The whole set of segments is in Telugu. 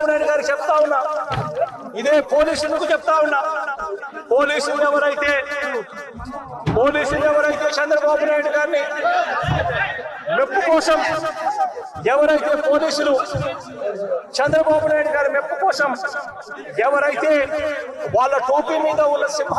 నాయుడు గారు చెప్తా ఉన్నా. ఇదే పోలీసులకు చెప్తా ఉన్నా. పోలీసులు ఎవరైతే పోలీసులు ఎవరైతే చంద్రబాబు నాయుడు గారిని మెప్పు కోసం ఎవరైతే పోలీసులు చంద్రబాబు నాయుడు గారి మెప్పు కోసం ఎవరైతే వాళ్ళ టోపీ మీద ఉన్న సింహ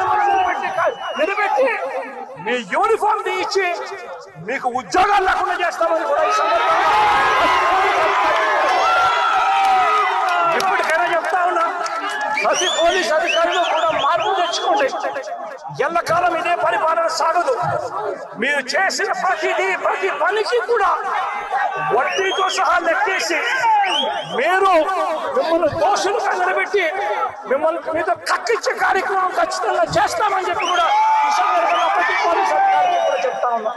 నిలబెట్టి నిలబెట్టి మీ యూనిఫామ్ తీయించి మీకు ఉద్యోగాలు లేకుండా చేస్తామని కూడా ఈ ఇప్పటికైనా చెప్తా ఉన్నా ప్రతి పోలీస్ అధికారులు కూడా మార్పు తెచ్చుకోండి. ఎల్లకాలం ఇదే పరిపాలన సాగదు. మీరు చేసిన ప్రతిదీ ప్రతి పనికి కూడా వడ్డీతో సహా లెక్కేసి మీరు మిమ్మల్ని దోషులుగా నిలబెట్టి మిమ్మల్ని మీద కక్కించే కార్యక్రమం ఖచ్చితంగా చేస్తామని చెప్పి కూడా ఈ సందర్భంగా ప్రతి పోలీస్ చెప్తా ఉన్నా.